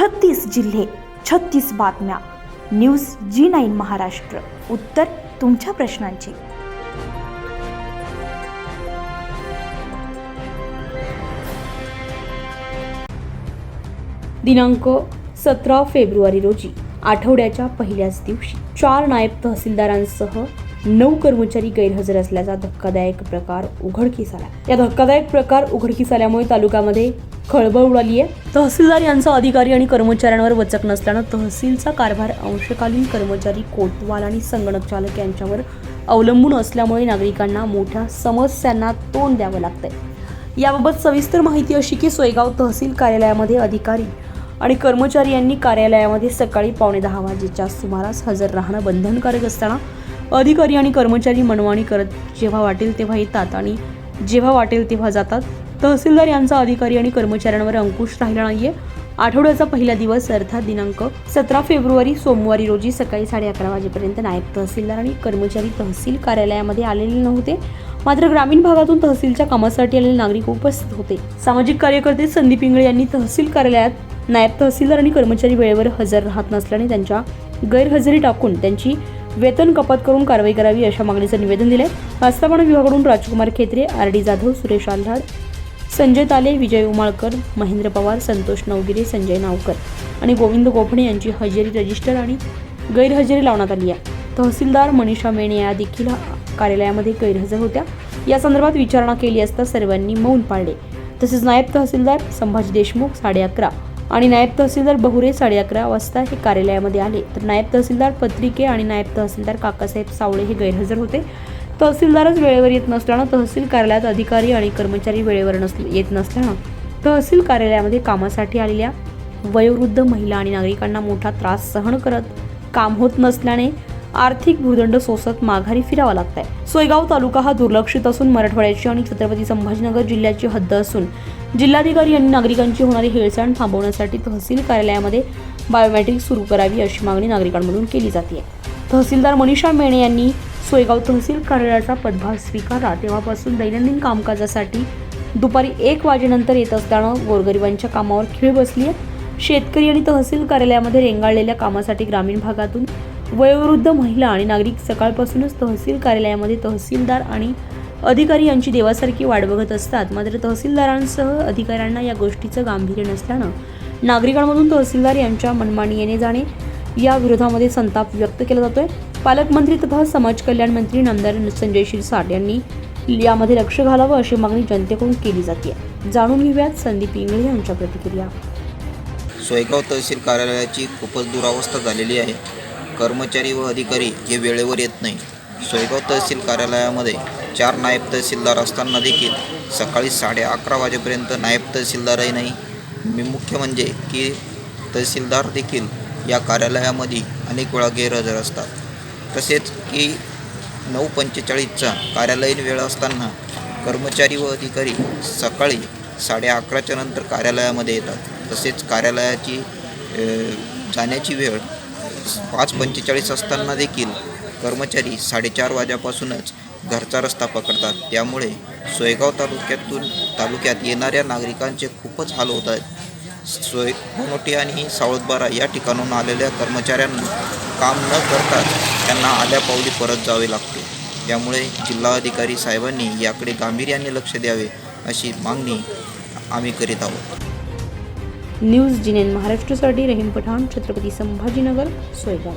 छत्तीस जिल्हे छत्तीस बातम्या. न्यूज जी नाईन महाराष्ट्र. उत्तर तुमच्या प्रश्नांची. दिनांक सतरा फेब्रुवारी रोजी आठवड्याच्या पहिल्याच दिवशी चार नायब तहसीलदारांसह नऊ कर्मचारी गैरहजर असल्याचा धक्कादायक प्रकार उघडकीस आला. या धक्कादायक प्रकार उघडकीस आल्यामुळे तालुक्यामध्ये खळबळ उडाली आहे. तहसीलदार यांचा अधिकारी आणि कर्मचाऱ्यांवर वचक नसल्यानं तहसीलचा कारभार अंशकालीन कर्मचारी कोतवाल आणि संगणक चालक यांच्यावर अवलंबून असल्यामुळे नागरिकांना मोठ्या समस्यांना तोंड द्यावं लागतंय. याबाबत सविस्तर माहिती अशी की सोयगाव तहसील कार्यालयामध्ये अधिकारी आणि कर्मचारी यांनी कार्यालयामध्ये सकाळी पावणे दहा वाजेच्या सुमारास हजर राहणं बंधनकारक असताना अधिकारी आणि कर्मचारी मनवाणी करत जेव्हा वाटेल तेव्हा येतात आणि जेव्हा वाटेल तेव्हा जातात. तहसीलदार यांचा अधिकारी आणि कर्मचाऱ्यांवर अंकुश राहिला नाहीये. आठवड्याचा पहिला दिवस अर्थात दिनांक सतरा फेब्रुवारी सोमवारी रोजी सकाळी साडे अकरा वाजेपर्यंत नायब तहसीलदार आणि कर्मचारी तहसील कार्यालयामध्ये आलेले नव्हते. मात्र ग्रामीण भागातून तहसीलच्या कामासाठी आलेले नागरिक उपस्थित होते. सामाजिक कार्यकर्ते संदीप इंगळे यांनी तहसील कार्यालयात नायब तहसीलदार आणि कर्मचारी वेळेवर हजर राहत नसल्याने त्यांच्या गैरहजेरी टाकून त्यांची वेतन कपात करून कारवाई करावी अशा मागणीचं निवेदन दिले आस्थापना विभागाकडून राजकुमार खेत्रे आर डी जाधव सुरेश आल्हाड संजय ताले विजय उमाळकर महेंद्र पवार संतोष नवगिरे संजय नावकर आणि गोविंद गोफणे यांची हजेरी रजिस्टर आणि गैरहजेरी लावण्यात आली आहे. तहसीलदार मनीषा मेणे या देखील कार्यालयामध्ये गैरहजर होत्या. या संदर्भात विचारणा केली असता सर्वांनी मौन पाळले. तसेच नायब तहसीलदार संभाजी देशमुख साडे अकरा. आणि नायब तहसीलदार बहुरे साडे अकरा वाजता हे कार्यालयामध्ये आले. तर नायब तहसीलदार पत्रिके आणि नायब तहसीलदार काकासाहेब सावळे हे गैरहजर होते. तहसीलदारच वेळेवर येत नसल्यानं तहसील कार्यालयात अधिकारी आणि कर्मचारी वेळेवर नस येत नसल्यानं तहसील कार्यालयामध्ये कामासाठी आलेल्या वयोवृद्ध महिला आणि नागरिकांना मोठा त्रास सहन करत काम होत नसल्याने आर्थिक भूदंड सोसत माघारी फिरावा लागत आहे सोयगाव तालुका हा दुर्लक्षित असून मराठवाड्याची आणि छत्रपती संभाजीनगर जिल्ह्याची हद्द असून जिल्हाधिकारी यांनी नागरिकांची होणारी हेळसांड थांबवण्यासाठी तहसील कार्यालयामध्ये बायोमॅट्रिक सुरू करावी अशी मागणी नागरिकांमधून केली जाते तहसीलदार मनीषा मेणे यांनी सोयगाव तहसील कार्यालयाचा पदभार स्वीकारला. तेव्हापासून दैनंदिन कामकाजासाठी दुपारी एक वाजेनंतर येत असल्यानं गोरगरिबांच्या कामावर खीळ बसली आहे शेतकरी आणि तहसील कार्यालयामध्ये रेंगाळलेल्या कामासाठी ग्रामीण भागातून वयोवृद्ध महिला आणि नागरिक सकाळपासूनच तहसील कार्यालयामध्ये तहसीलदार आणि अधिकारी यांची देवासारखी वाट बघत असतात. मात्र तहसीलदारांसह अधिकाऱ्यांना या गोष्टीचं गांभीर्य नसल्यानं नागरिकांमधून तहसीलदार यांच्या मनमानी येणे जाणे या विरोधामध्ये संताप व्यक्त केला जातोय. पालकमंत्री तथा समाज कल्याण मंत्री नामदार संजय शिरसाट यांनी यामध्ये लक्ष घालावं अशी मागणी जनतेकडून केली जाते जाणून घेऊयात संदीप इंगळे यांच्या प्रतिक्रिया. सोयगाव तहसील कार्यालयाची खूपच दुरावस्था झालेली आहे. कर्मचारी व अधिकारी हे वेळेवर येत नाही. सोयगाव तहसील कार्यालयामध्ये चार नायब तहसीलदार असताना देखील सकाळी साडे अकरा वाजेपर्यंत नायब तहसीलदारही नाही. मी मुख्य म्हणजे की तहसीलदार देखील या कार्यालयामध्ये अनेक वेळा गैरहजर असतात. तसेच की नऊ पंचेचाळीसचा कार्यालयीन वेळ असताना कर्मचारी व अधिकारी सकाळी साडे अकराच्या नंतर कार्यालयामध्ये येतात. तसेच कार्यालयाची जाण्याची वेळ पाच पंचेचाळीस असताना देखील कर्मचारी साडेचार वाजेपासूनच घरचा रस्ता पकडतात. त्यामुळे सोयगाव तालुक्यातून तालुक्यात येणाऱ्या नागरिकांचे खूपच हाल होत आहेत. सोय मोठी आणि सावळदबारा या ठिकाणाहून आलेल्या कर्मचाऱ्यांना काम न करता त्यांना आल्या पावली परत जावे लागते. त्यामुळे जिल्हाधिकारी साहेबांनी याकडे गांभीर्याने लक्ष द्यावे अशी मागणी आम्ही करीत आहोत. न्यूज जिनेन महाराष्ट्रासाठी रहीम पठाण छत्रपती संभाजीनगर सोयगाव.